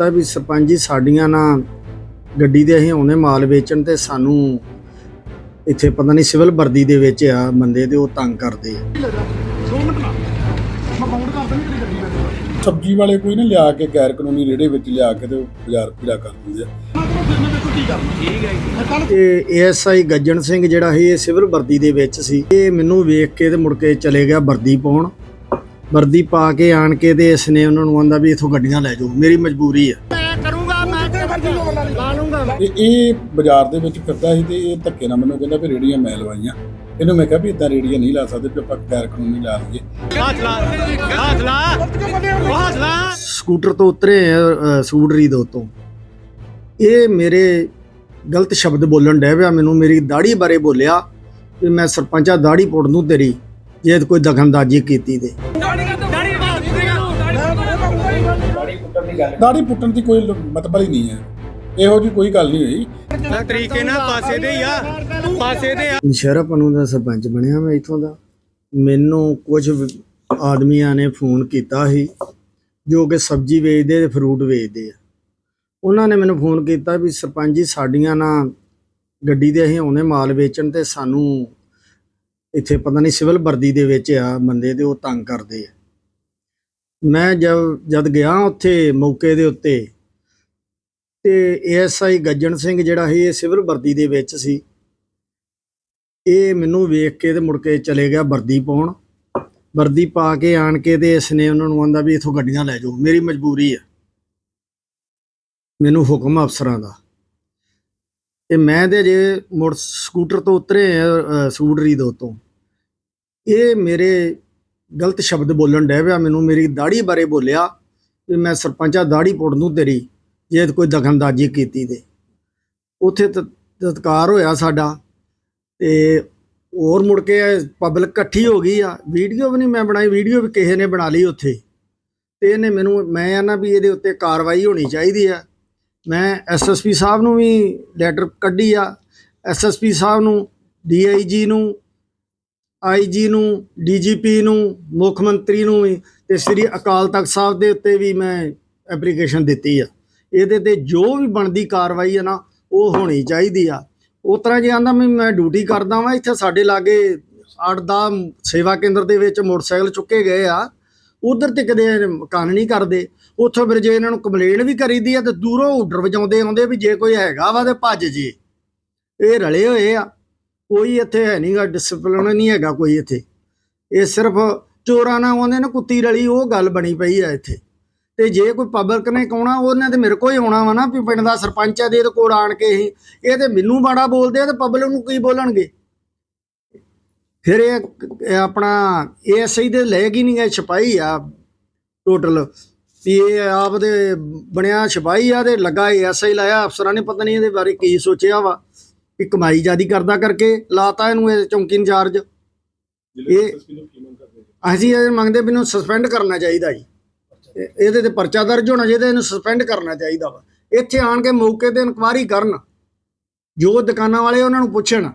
ਤਾਂ ਵੀ ਸਰਪੰਚ ਜੀ ਸਾਡੀਆਂ ਨਾ ਗੱਡੀ ਦੇ ਅਸੀਂ ਆਉਨੇ ਮਾਲ ਵੇਚਣ ਤੇ ਸਾਨੂੰ ਇੱਥੇ ਪਤਾ ਨਹੀਂ ਸਿਵਲ ਵਰਦੀ ਦੇ ਵਿੱਚ ਆ ਬੰਦੇ ਤੇ ਉਹ ਤੰਗ ਕਰਦੇ ਸਬਜ਼ੀ ਵਾਲੇ ਕੋਈ ਨਾ ਲਿਆ ਕੇ ਗੈਰ ਕਾਨੂੰਨੀ ਰੇੜੇ ਵਿੱਚ ਲਿਆ ਕੇ ਤੇ ਬਾਜ਼ਾਰ ਪੀਲਾ ਕਰ ਦਿੰਦੇ ਆ। ਤੇ ਏਐਸਆਈ ਗੱਜਣ ਸਿੰਘ ਜਿਹੜਾ ਸੀ ਇਹ ਸਿਵਲ ਵਰਦੀ ਦੇ ਵਿੱਚ ਸੀ। ਇਹ ਮੈਨੂੰ ਵੇਖ ਕੇ ਤੇ ਮੁੜ ਕੇ ਚਲੇ ਗਿਆ ਵਰਦੀ ਪਾਉਣ। ਵਰਦੀ ਪਾ ਕੇ ਆਣ ਕੇ ਤੇ ਇਸ ਨੇ ਉਹਨਾਂ ਨੂੰ ਆਂਦਾ ਵੀ ਇਥੋਂ ਗੱਡੀਆਂ ਲੈ ਜਾਓ। ਮੇਰੀ ਮਜਬੂਰੀ ਆ। ਤੇ ਇਹ ਬਾਜ਼ਾਰ ਦੇ ਵਿੱਚ ਫਿਰਦਾ ਸੀ ਤੇ ਇਹ ਧੱਕੇ ਨਾਲ ਮੈਨੂੰ ਕਹਿੰਦਾ ਵੀ ਰੇੜੀਆਂ ਮੈਂ ਲਵਾਈਆਂ। ਇਹਨੂੰ ਮੈਂ ਕਿਹਾ ਵੀ ਇਦਾਂ ਰੇੜੀਆਂ ਨਹੀਂ ਲਾ ਸਕਦੇ ਵੀ ਆਪਾਂ ਗੈਰ ਕਾਨੂੰਨੀ ਲਾ ਲਈਏ। ਸਕੂਟਰ ਤੋਂ ਉਤਰੇ ਸਕੂਟਰੀ ਦੇ ਉੱਤੋਂ। ਇਹ ਮੇਰੇ ਗਲਤ ਸ਼ਬਦ ਬੋਲਣ ਡਿਆ ਪਿਆ ਮੈਨੂੰ ਮੇਰੀ ਦਾੜੀ ਬਾਰੇ ਬੋਲਿਆ ਵੀ ਮੈਂ ਸਰਪੰਚਾ ਦਾੜੀ ਪੁੱਟ ਦੂੰ ਤੇਰੀ ਜੇ ਕੋਈ ਦਖਲਅੰਦਾਜ਼ੀ ਕੀਤੀ ਤੇ। ਦਾੜੀ ਪੁੱਟਣ ਦੀ ਕੋਈ ਮਤਲਬ ਹੀ ਨਹੀਂ ਹੈ। ਇਹੋ ਜੀ ਕੋਈ ਗੱਲ ਨਹੀਂ ਹੋਈ। ਤਰੀਕੇ ਨਾਲ ਪਾਸੇ ਦੇ ਆ। ਪਾਸੇ ਦੇ ਆ। ਨਸ਼ਹਿਰਾ ਪਨੂ ਦਾ ਸਰਪੰਚ ਬਣਿਆ ਮੈਂ ਇਥੋਂ ਦਾ। ਮੈਨੂੰ ਕੁਝ ਆਦਮੀਆਂ ਨੇ ਫੋਨ ਕੀਤਾ ਸੀ ਜੋ ਕਿ ਸਬਜ਼ੀ ਵੇਚਦੇ ਤੇ ਫਰੂਟ ਵੇਚਦੇ ਆ। ਉਹਨਾਂ ਨੇ ਮੈਨੂੰ ਫੋਨ ਕੀਤਾ ਵੀ ਸਰਪੰਚ ਜੀ ਸਾਡੀਆਂ ਨਾ ਗੱਡੀ ਦੇ ਅਸੀਂ ਆਉਨੇ ਮਾਲ ਵੇਚਣ ਤੇ ਸਾਨੂੰ ਇੱਥੇ ਪਤਾ ਨਹੀਂ ਸਿਵਲ ਵਰਦੀ ਦੇ ਵਿੱਚ ਆ ਬੰਦੇ ਤੇ ਉਹ ਤੰਗ ਕਰਦੇ ਆ। ਮੈਂ ਜਦ ਜਦ ਗਿਆ ਉੱਥੇ ਮੌਕੇ ਦੇ ਉੱਤੇ, ਤੇ ਏਐਸਆਈ ਗੱਜਣ ਸਿੰਘ ਜਿਹੜਾ ਸੀ, ਇਹ ਸਿਵਲ ਵਰਦੀ ਦੇ ਵਿੱਚ ਸੀ। ਇਹ ਮੈਨੂੰ ਵੇਖ ਕੇ ਤੇ ਮੁੜ ਕੇ ਚਲੇ ਗਿਆ ਵਰਦੀ ਪਾਉਣ। ਵਰਦੀ ਪਾ ਕੇ ਆਣ ਕੇ ਤੇ ਇਸ ਨੇ ਉਹਨਾਂ ਨੂੰ ਆਂਦਾ ਵੀ ਇਥੋਂ ਗੱਡੀਆਂ ਲੈ ਜਾਓ, ਮੇਰੀ ਮਜਬੂਰੀ ਆ। ਮੈਨੂੰ ਹੁਕਮ ਅਫਸਰਾਂ ਦਾ। ਤੇ ਮੈਂ ਤੇ ਜੇ ਮੋਟਰ ਸਕੂਟਰ ਤੋਂ ਉਤਰੇ ਸਕੂਟਰੀ ਦੇ ਉੱਤੋਂ ਇਹ ਮੇਰੇ ਗਲਤ ਸ਼ਬਦ ਬੋਲਣ ਡਿਆ ਪਿਆ ਮੈਨੂੰ ਮੇਰੀ ਦਾੜੀ ਬਾਰੇ ਬੋਲਿਆ, ਵੀ ਮੈਂ ਸਰਪੰਚਾ ਦਾੜੀ ਪੁੱਟ ਦੂੰ ਤੇਰੀ, ਜੇ ਕੋਈ ਦਖਲਅੰਦਾਜ਼ੀ ਕੀਤੀ ਤੇ। ਉੱਥੇ ਤ- ਤਤਕਾਰ ਹੋਇਆ ਸਾਡਾ, ਤੇ ਹੋਰ ਮੁੜ ਕੇ ਪਬਲਿਕ ਇਕੱਠੀ ਹੋ ਗਈ ਆ। ਵੀਡੀਓ ਵੀ ਨਹੀਂ ਮੈਂ ਬਣਾਈ, ਵੀਡੀਓ ਵੀ ਕਿਸੇ ਨੇ ਬਣਾ ਲਈ ਉੱਥੇ। ਤੇ ਇਹਨੇ ਮੈਨੂੰ, ਮੈਂ ਆ ਨਾ ਵੀ ਇਹਦੇ ਉੱਤੇ ਕਾਰਵਾਈ ਹੋਣੀ ਚਾਹੀਦੀ ਆ। ਮੈਂ ਐਸਐਸਪੀ ਸਾਹਿਬ ਨੂੰ ਵੀ ਲੈਟਰ ਕੱਢੀ ਆ। ਐਸਐਸਪੀ ਸਾਹਿਬ ਨੂੰ ਡੀਆਈਜੀ ਨੂੰ ਆਈਜੀ ਨੂੰ ਡੀਜੀਪੀ ਨੂੰ, ਮੁੱਖ ਮੰਤਰੀ ਨੂੰ ਵੀ ਤੇ ਸ੍ਰੀ ਅਕਾਲ ਤਖਤ ਸਾਹਿਬ ਦੇ ਉੱਤੇ ਵੀ ਮੈਂ ਐਪਲੀਕੇਸ਼ਨ ਦਿੱਤੀ ਆ। ਇਹਦੇ ਤੇ ਜੋ ਵੀ ਬਣਦੀ ਕਾਰਵਾਈ ਆ ਨਾ, ਉਹ ਹੋਣੀ ਚਾਹੀਦੀ ਆ। ਉਸ ਤਰ੍ਹਾਂ ਜੇ ਆਂਦਾ ਮੈਂ ਮੈਂ ਡਿਊਟੀ ਕਰਦਾ ਵਾਂ, ਇੱਥੇ ਸਾਡੇ ਲਾਗੇ ਅੱਡ ਦਾ ਸੇਵਾ ਕੇਂਦਰ ਦੇ ਵਿੱਚ ਮੋਟਰਸਾਈਕਲ ਚੁੱਕੇ ਗਏ ਆ। ਉਧਰ ਤੇ ਕਦੇ ਕੰਨ ਨਹੀਂ ਕਰਦੇ। ਉੱਥੋਂ ਫਿਰ ਜੇ ਇਹਨਾਂ ਨੂੰ ਕੰਪਲੇਨ ਵੀ ਕਰੀਦੀ ਆ ਤੇ ਦੂਰੋਂ ਹੁਡਰ ਵਜਾਉਂਦੇ ਆਉਂਦੇ ਵੀ ਜੇ ਕੋਈ ਹੈਗਾ ਵਾ ਤੇ ਭੱਜ ਜੇ। ਇਹ ਰਲੇ ਹੋਏ ਆ। ਕੋਈ ਇੱਥੇ ਹੈ ਨਹੀਂਗਾ ਡਿਸਪਲਿਨ ਨਹੀਂ ਹੈਗਾ ਕੋਈ ਇੱਥੇ। ਇਹ ਸਿਰਫ ਚੋਰਾਂ ਨਾਲ ਆਉਂਦੇ ਨੇ ਕੁੱਤੀ ਰਲੀ, ਉਹ ਗੱਲ ਬਣੀ ਪਈ ਆ ਇੱਥੇ। ਤੇ ਜੇ ਕੋਈ ਪਬਲਿਕ ਨੇ ਕਹਣਾ, ਉਹਨੇ ਤੇ ਮੇਰੇ ਕੋਲ ਹੀ ਆਉਣਾ ਵਾ ਨਾ, ਵੀ ਪਿੰਡ ਦਾ ਸਰਪੰਚ ਆ ਦੇ ਇਹਦੇ ਕੋਲ ਆਣ ਕੇ ਹੀ ਇਹ ਤੇ ਮੈਨੂੰ ਬਾੜਾ ਬੋਲਦੇ ਆ ਤੇ ਪਬਲਿਕ ਨੂੰ ਕੀ ਬੋਲਣਗੇ? ਫਿਰ ਇਹ ਇਹ ਆਪਣਾ ਏਐਸਆਈ ਦੇ ਲੈ ਗਈ ਨਹੀਂ ਗਏ ਛਪਾਈ ਆ ਟੋਟਲ ਵੀ ਇਹ ਆਪ ਦੇ ਬਣਿਆ ਛਪਾਈ ਆ ਤੇ ਲੱਗਾ ਏਐਸਆਈ ਲਾਇਆ, ਅਫਸਰਾਂ ਨੇ, ਪਤਾ ਨਹੀਂ ਇਹਦੇ ਬਾਰੇ ਕੀ ਸੋਚਿਆ ਵਾ। ਕਿ ਕਮਾਈ ਜਿਆਦੀ ਕਰਦਾ ਕਰਕੇ ਲਾਤਾ ਇਹਨੂੰ ਇਹ ਚੌਂਕੀ ਇੰਚਾਰਜ। ਇਹ ਅਸੀਂ ਇਹ ਮੰਗਦੇ ਵੀ ਇਹਨੂੰ ਸਸਪੈਂਡ ਕਰਨਾ ਚਾਹੀਦਾ ਜੀ। ਇਹ- ਇਹਦੇ ਤੇ ਪਰਚਾ ਦਰਜ ਹੋਣਾ ਚਾਹੀਦਾ ਇਹਨੂੰ ਸਸਪੈਂਡ ਕਰਨਾ ਚਾਹੀਦਾ ਵਾ। ਇੱਥੇ ਆਣ ਕੇ ਮੌਕੇ ਤੇ ਇਨਕੁਆਰੀ ਕਰਨ। ਜੋ ਦੁਕਾਨਾਂ ਵਾਲੇ ਉਹਨਾਂ ਨੂੰ ਪੁੱਛਣ।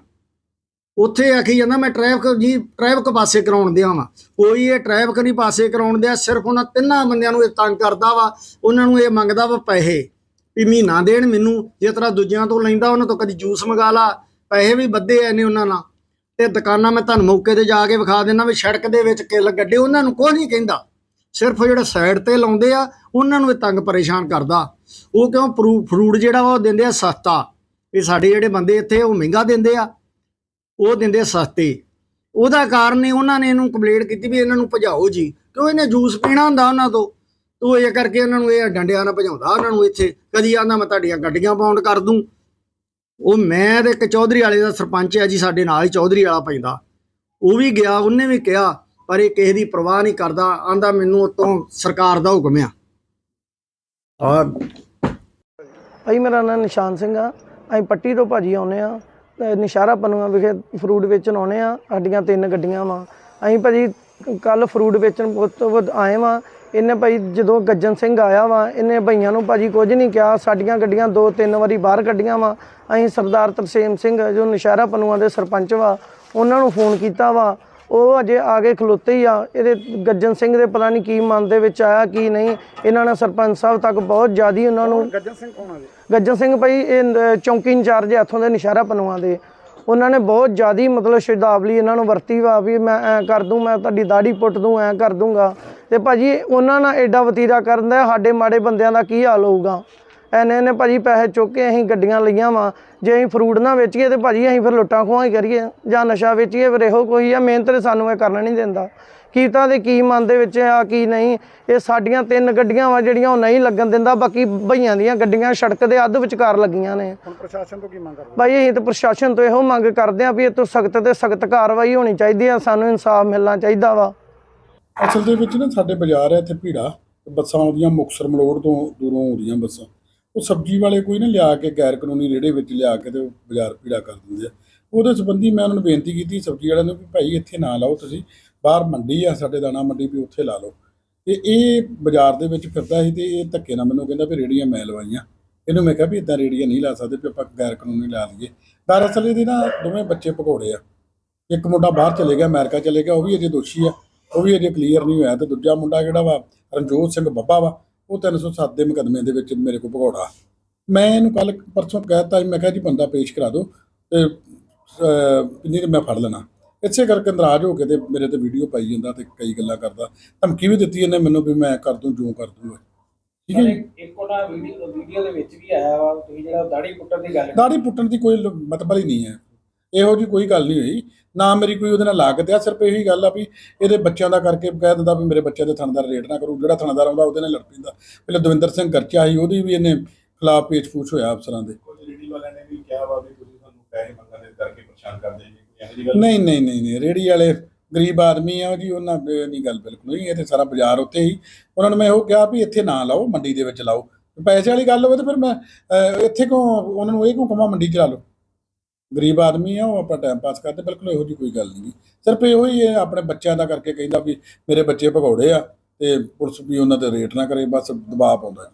ਉੱਥੇ ਆਖੀ ਜਾਂਦਾ ਮੈਂ ਟ੍ਰੈਫਿਕ ਜੀ ਟ੍ਰੈਫਿਕ ਪਾਸੇ ਕਰਾਉਣ ਦਿਆਂ ਵਾ। ਕੋਈ ਇਹ ਟ੍ਰੈਫਿਕ ਨਹੀਂ ਪਾਸੇ ਕਰਾਉਣ ਦਿਆ ਸਿਰਫ ਉਹਨਾਂ ਤਿੰਨਾਂ ਬੰਦਿਆਂ ਨੂੰ ਇਹ ਤੰਗ ਕਰਦਾ ਵਾ। ਉਹਨਾਂ ਨੂੰ ਇਹ ਮੰਗਦਾ ਵਾ ਪੈਸੇ। ਵੀ ਮਹੀਨਾ ਦੇਣ ਮੈਨੂੰ, ਜੇ ਤਰ੍ਹਾਂ ਦੂਜਿਆਂ ਤੋਂ ਲੈਂਦਾ, ਉਹਨਾਂ ਤੋਂ ਕਦੀ ਜੂਸ ਮੰਗਾ ਲਾ। ਪੈਸੇ ਵੀ ਵੱਧੇ ਐ ਨੇ ਉਹਨਾਂ ਨਾਲ। ਤੇ ਦੁਕਾਨਾਂ ਮੈਂ ਤੁਹਾਨੂੰ ਮੌਕੇ ਤੇ ਜਾ ਕੇ ਵਿਖਾ ਦਿੰਦਾ ਵੀ ਸੜਕ ਦੇ ਵਿੱਚ ਕਿੱਲ ਗੱਡੇ, ਉਹਨਾਂ ਨੂੰ ਕੋਈ ਨਹੀਂ ਕਹਿੰਦਾ। ਸਿਰਫ ਜਿਹੜੇ ਸਾਈਡ ਤੇ ਲਾਉਂਦੇ ਆ, ਉਹਨਾਂ ਨੂੰ ਇਹ ਤੰਗ ਪਰੇਸ਼ਾਨ ਕਰਦਾ। ਉਹ ਕਿਉਂ ਫਰੂ- ਫਰੂਟ ਜਿਹੜਾ ਵਾ ਉਹ ਦਿੰਦੇ ਆ ਸਸਤਾ। ਇਹ ਸਾਡੇ ਜਿਹੜੇ ਬੰਦੇ ਇੱਥੇ, ਉਹ ਮਹਿੰਗਾ ਦਿੰਦੇ ਆ। ਉਹ ਦਿੰਦੇ ਆ ਸਸਤੇ। ਉਹਦਾ ਕਾਰਨ ਇਹ, ਉਹਨਾਂ ਨੇ ਇਹਨੂੰ ਕੰਪਲੇਂਟ ਕੀਤੀ ਵੀ ਇਹਨਾਂ ਨੂੰ ਭਜਾਓ ਜੀ। ਕਿਉਂ ਇਹਨੇ ਜੂਸ ਪੀਣਾ ਹੁੰਦਾ ਉਹਨਾਂ ਤੋਂ? ਤੋ ਇਹ ਕਰਕੇ ਉਹਨਾਂ ਨੂੰ ਇਹ ਡੰਡਿਆਂ ਨਾਲ ਭਜਾਉਂਦਾ ਉਹਨਾਂ ਨੂੰ ਇੱਥੇ। ਕਦੀ ਆਂਦਾ ਮੈਂ ਤੁਹਾਡੀਆਂ ਗੱਡੀਆਂ ਬਾਉਂਡ ਕਰ ਦੂੰ। ਉਹ ਮੈਂ ਤੇ ਇੱਕ ਚੌਧਰੀ ਵਾਲੇ ਦਾ ਸਰਪੰਚ ਹੈ ਜੀ, ਸਾਡੇ ਨਾਲ ਹੀ ਚੌਧਰੀ ਵਾਲਾ ਪੈਂਦਾ। ਉਹ ਵੀ ਗਿਆ, ਉਹਨੇ ਵੀ ਕਿਹਾ, ਪਰ ਇਹ ਕਿਸੇ ਦੀ ਪਰਵਾਹ ਨਹੀਂ ਕਰਦਾ। ਆਂਦਾ ਮੈਨੂੰ ਉਤੋਂ ਸਰਕਾਰ ਦਾ ਹੁਕਮ ਆ। ਆ। ਭਾਈ, ਮੇਰਾ ਨਾਮ ਨਿਸ਼ਾਨ ਸਿੰਘ ਆ। ਅਸੀਂ ਪੱਟੀ ਤੋਂ ਭਾਜੀ ਆਉਨੇ ਆ। ਨਿਸ਼ਾਰਾ ਪਨੂਆ ਵਿਖੇ ਫਰੂਟ ਵੇਚਣ ਆਉਨੇ ਆ। ਸਾਡੀਆਂ ਤਿੰਨ ਗੱਡੀਆਂ ਵਾ। ਅਸੀਂ ਭਾਜੀ ਕੱਲ ਫਰੂਟ ਵੇਚਣ ਬਹੁਤ ਆਏ ਵਾਂ। ਇਹਨੇ ਭਾਈ ਜਦੋਂ ਗੱਜਨ ਸਿੰਘ ਆਇਆ ਵਾ ਇਹਨੇ ਭਈਆਂ ਨੂੰ ਭਾਜੀ ਕੁਝ ਨਹੀਂ ਕਿਹਾ ਸਾਡੀਆਂ ਗੱਡੀਆਂ ਦੋ ਤਿੰਨ ਵਾਰੀ ਬਾਹਰ ਕੱਢੀਆਂ ਵਾ। ਅਸੀਂ ਸਰਦਾਰ ਤਰਸੇਮ ਸਿੰਘ ਜੋ ਨਿਸ਼ਾਰਾ ਪਨੂਆ ਦੇ ਸਰਪੰਚ ਵਾ ਉਹਨਾਂ ਨੂੰ ਫੋਨ ਕੀਤਾ ਵਾ। ਉਹ ਅਜੇ ਆ ਕੇ ਖਲੋਤੇ ਹੀ ਆ। ਇਹਦੇ ਗੱਜਨ ਸਿੰਘ ਦੇ ਪਤਾ ਨਹੀਂ ਕੀ ਮਨ ਦੇ ਵਿੱਚ ਆਇਆ ਕੀ ਨਹੀਂ। ਇਹਨਾਂ ਨੇ ਸਰਪੰਚ ਸਾਹਿਬ ਤੱਕ ਬਹੁਤ ਜ਼ਿਆਦੀ ਉਹਨਾਂ ਨੂੰ ਗੱਜਨ ਸਿੰਘ ਕੌਣ ਆ ਜੀ? ਗੱਜਨ ਸਿੰਘ ਭਾਈ ਇਹ ਚੌਂਕੀ ਇੰਚਾਰਜ ਹੈ ਇੱਥੋਂ ਦੇ ਨਸ਼ਹਿਰਾ ਪਨੂਆਂ ਦੇ। ਉਹਨਾਂ ਨੇ ਬਹੁਤ ਜ਼ਿਆਦੀ ਮਤਲਬ ਸ਼ਬਦਾਵਲੀ ਇਹਨਾਂ ਨੂੰ ਵਰਤੀ ਵਾ ਵੀ ਮੈਂ ਐ ਕਰ ਦੂੰ ਮੈਂ ਤੁਹਾਡੀ ਦਾੜੀ ਪੁੱਟ ਦੂੰ ਐ ਕਰ ਦੂੰਗਾ। ਤੇ ਭਾਜੀ ਉਹਨਾਂ ਨਾਲ ਐਡਾ ਵਤੀਰਾ ਕਰਨ ਦਾ ਸਾਡੇ ਮਾੜੇ ਬੰਦਿਆਂ ਦਾ ਕੀ ਹਾਲ ਹੋਊਗਾ? ਐਨੇ ਨੇ ਭਾਜੀ ਪੈਸੇ ਚੁੱਕ ਕੇ ਅਸੀਂ ਗੱਡੀਆਂ ਲਈਆਂ ਵਾ। ਜੇ ਅਸੀਂ ਫਰੂਟ ਨਾ ਵੇਚੀਏ ਤੇ ਭਾਜੀ ਅਸੀਂ ਫਿਰ ਲੁੱਟਾਂ ਖੋਹਾਂ ਹੀ ਕਰੀਏ ਜਾਂ ਨਸ਼ਾ ਵੇਚੀਏ ਫਿਰ ਇਹੋ ਕੋਈ ਆ ਮਿਹਨਤ ਤੇ ਸਾਨੂੰ ਇਹ ਕਰਨਾ ਨਹੀਂ ਦਿੰਦਾ। ਕੀਤਾ ਦੇ ਕੀ ਮਨ ਦੇ ਵਿੱਚ ਆ ਕੀ ਨਹੀਂ? ਇਹ ਸਾਡੀਆਂ ਤਿੰਨ ਗੱਡੀਆਂ ਵਾ ਜਿਹੜੀਆਂ ਉਹ ਨਹੀਂ ਲੱਗਣ ਦਿੰਦਾ ਬਾਕੀ ਭਈਆਂ ਦੀਆਂ ਗੱਡੀਆਂ ਸੜਕ ਦੇ ਅੱਧ ਵਿਚਕਾਰ ਲੱਗੀਆਂ ਨੇ। ਹੁਣ ਪ੍ਰਸ਼ਾਸਨ ਤੋਂ ਕੀ ਮੰਗ ਕਰਦੇ? ਭਾਈ ਅਸੀਂ ਤਾਂ ਪ੍ਰਸ਼ਾਸਨ ਤੋਂ ਇਹੋ ਮੰਗ ਕਰਦੇ ਆ ਵੀ ਇਹ ਤੋਂ ਸਖਤ ਤੇ ਸਖਤ ਕਾਰਵਾਈ ਹੋਣੀ ਚਾਹੀਦੀ ਆ ਸਾਨੂੰ ਇਨਸਾਫ ਮਿਲਣਾ ਚਾਹੀਦਾ ਵਾ। ਅਸਲ ਦੇ ਵਿੱਚ ਨਾ ਸਾਡੇ ਬਾਜ਼ਾਰ ਹੈ ਇੱਥੇ ਭੀੜਾ, ਬੱਸਾਂ ਆਉਂਦੀਆਂ ਮੁਕਸਰ ਮਲੋੜ ਤੋਂ ਦੂਰੋਂ ਆਉਂਦੀਆਂ ਬੱਸਾਂ। ਉਹ ਸਬਜ਼ੀ ਵਾਲੇ ਕੋਈ ਨਾ ਲਿਆ ਕੇ ਗੈਰ ਕਾਨੂੰਨੀ ਰੇੜੇ ਵਿੱਚ ਲਿਆ ਕੇ ਤੇ ਉਹ ਬਾਜ਼ਾਰ ਭੀੜਾ ਕਰ ਦਿੰਦੇ ਆ। ਉਹਦੇ ਸੰਬੰਧੀ ਮੈਂ ਉਹਨਾਂ ਨੂੰ ਬੇਨਤੀ ਕੀਤੀ ਸਬਜ਼ੀ ਵਾਲਿਆਂ ਨੂੰ ਵੀ ਭਾਈ ਇੱਥੇ ਨਾ ਲਾਓ ਤੁਸੀਂ, ਬਾਹਰ ਮੰਡੀ ਆ, ਸਾਡੇ ਦਾਣਾ ਮੰਡੀ ਵੀ ਉੱਥੇ ਲਾ ਲਓ। ਤੇ ਇਹ ਬਾਜ਼ਾਰ ਦੇ ਵਿੱਚ ਫਿਰਦਾ ਸੀ ਤੇ ਇਹ ਧੱਕੇ ਨਾਲ ਮੈਨੂੰ ਕਹਿੰਦਾ ਵੀ ਰੇੜੀਆਂ ਮੈਂ ਲਵਾਈਆਂ। ਇਹਨੂੰ ਮੈਂ ਕਿਹਾ ਵੀ ਇਦਾਂ ਰੇੜੀਆਂ ਨਹੀਂ ਲਾ ਸਕਦੇ ਵੀ ਆਪਾਂ ਗੈਰ ਕਾਨੂੰਨੀ ਲਾ ਲਈਏ। ਦਰਅਸਲ ਇਹਦੇ ਨਾ ਦੋਵੇਂ ਬੱਚੇ ਭਗੌੜੇ ਆ। ਇੱਕ ਮੁੰਡਾ ਬਾਹਰ ਚਲੇ ਗਿਆ, ਅਮਰੀਕਾ ਚਲੇ ਗਿਆ, ਉਹ ਵੀ ਅਜੇ ਦੋਸ਼ੀ ਆ। ਉਹ ਵੀ ਅਜੇ ਕਲੀਅਰ ਨਹੀਂ ਹੋਇਆ ਤੇ ਦੂਜਾ ਮੁੰਡਾ ਜਿਹੜਾ ਵਾ ਰਣਜੋਤ ਸਿੰਘ ਬੱਬਾ ਵਾ ਉਹ 307 ਦੇ ਮੁਕੱਦਮੇ ਦੇ ਵਿੱਚ ਮੇਰੇ ਕੋਲ ਭਗੌੜਾ। ਮੈਂ ਇਹਨੂੰ ਕੱਲ ਪਰਸੋਂ ਕਹਿਤਾ ਮੈਂ ਕਿਹਾ ਜੀ ਬੰਦਾ ਪੇਸ਼ ਕਰਾ ਦਿਓ ਤੇ ਨਹੀਂ ਤੇ ਮੈਂ ਫੜ ਲੈਣਾ। ਇਸੇ ਕਰਕੇ ਨਾਰਾਜ਼ ਹੋ ਕੇ ਤੇ ਮੇਰੇ ਤੇ ਵੀਡੀਓ ਪਾਈ ਜਾਂਦਾ ਤੇ ਕਈ ਗੱਲਾਂ ਕਰਦਾ। ਧਮਕੀ ਵੀ ਦਿੱਤੀ ਇਹਨੇ ਮੈਨੂੰ ਵੀ ਮੈਂ ਕਰ ਦੂੰ ਜੋ ਕਰ ਦੂੰਗਾ। ਠੀਕ ਹੈ ਇੱਕ ਉਹਨਾਂ ਵੀਡੀਓ ਵੀਡੀਓ ਦੇ ਵਿੱਚ ਵੀ ਆਇਆ ਵਾ ਤੁਸੀਂ ਜਿਹੜਾ ਦਾੜੀ ਪੁੱਟਣ ਦੀ ਗੱਲ ਦਾੜੀ ਪੁੱਟਣ ਦੀ ਕੋਈ ਮਤਲਬ ਹੀ ਨਹੀਂ ਹੈ। ਇਹੋ ਜੀ ਕੋਈ ਗੱਲ ਨਹੀਂ ਹੋਈ। ਨਾ ਮੇਰੀ ਕੋਈ ਉਹਦੇ ਨਾਲ ਲਾਗਤ ਆ ਸਿਰਫ ਇਹੀ ਗੱਲ ਆ ਵੀ ਇਹਦੇ ਬੱਚਿਆਂ ਦਾ ਕਰਕੇ ਕਹਿ ਦਿੰਦਾ ਵੀ ਮੇਰੇ ਬੱਚੇ ਦੇ ਥਾਣੇਦਾਰ ਰੇਟ ਨਾ ਕਰੂ ਜਿਹੜਾ ਥਾਣੇਦਾਰ ਆਉਂਦਾ ਉਹਦੇ ਨਾਲ ਲੜ ਪੈਂਦਾ। ਪਹਿਲਾਂ ਦਵਿੰਦਰ ਸਿੰਘ ਗਰਚਾ ਸੀ ਉਹਦੀ ਵੀ ਇਹਨੇ ਖਿਲਾਫ ਪੇਚ-ਪੂਛ ਹੋਇਆ ਅਫਸਰਾਂ ਦੇ। ਰੇਡੀ ਵਾਲਿਆਂ ਨੇ ਵੀ ਕਿਹਾ ਵਾ ਵੀ ਤੁਸੀਂ ਸਾਨੂੰ ਪੈਸੇ ਮੰਗਣ ਦੇ ਕਰਕੇ ਪਰੇਸ਼ਾਨ ਕਰਦੇ ਜੀ ਕੋਈ ਇਹੋ ਜਿਹੀ ਗੱਲ ਨਹੀਂ ਨਹੀਂ ਨਹੀਂ ਨਹੀਂ ਰੇੜੀ ਵਾਲੇ ਗਰੀਬ ਆਦਮੀ ਆ ਜੀ ਉਹਨਾਂ ਦੇ ਨਹੀਂ ਗੱਲ ਬਿਲਕੁਲ ਨਹੀਂ ਇਹ ਤੇ ਸਾਰਾ ਬਾਜ਼ਾਰ ਉੱਤੇ ਹੀ। ਉਹਨਾਂ ਨੂੰ ਮੈਂ ਇਹੋ ਕਿਹਾ ਵੀ ਇੱਥੇ ਨਾ ਲਾਓ ਮੰਡੀ ਦੇ ਵਿੱਚ ਲਾਓ। ਪੈਸੇ ਵਾਲੀ ਗੱਲ ਹੋਵੇ ਤਾਂ ਫਿਰ ਮੈਂ ਇੱਥੇ ਕਿਉਂ ਉਹਨਾਂ ਨੂੰ ਇਹ ਕਿਉਂ ਕਹਾਂ ਮੰਡੀ 'ਚ ਲਾ ਲਓ। ਗਰੀਬ ਆਦਮੀ ਆ, ਉਹ ਆਪਾਂ ਟਾਈਮ ਪਾਸ ਕਰਦੇ, ਬਿਲਕੁਲ ਇਹੋ ਜਿਹੀ ਕੋਈ ਗੱਲ ਨਹੀਂ ਸਿਰਫ ਇਹੋ ਹੀ ਹੈ ਆਪਣੇ ਬੱਚਿਆਂ ਦਾ ਕਰਕੇ ਕਹਿੰਦਾ ਵੀ ਮੇਰੇ ਬੱਚੇ ਭਗੌੜੇ ਆ ਤੇ ਪੁਲਿਸ ਵੀ ਉਹਨਾਂ ਤੇ ਰੇਟ ਨਾ ਕਰੇ, ਬਸ ਦਬਾਅ ਪਾਉਂਦਾ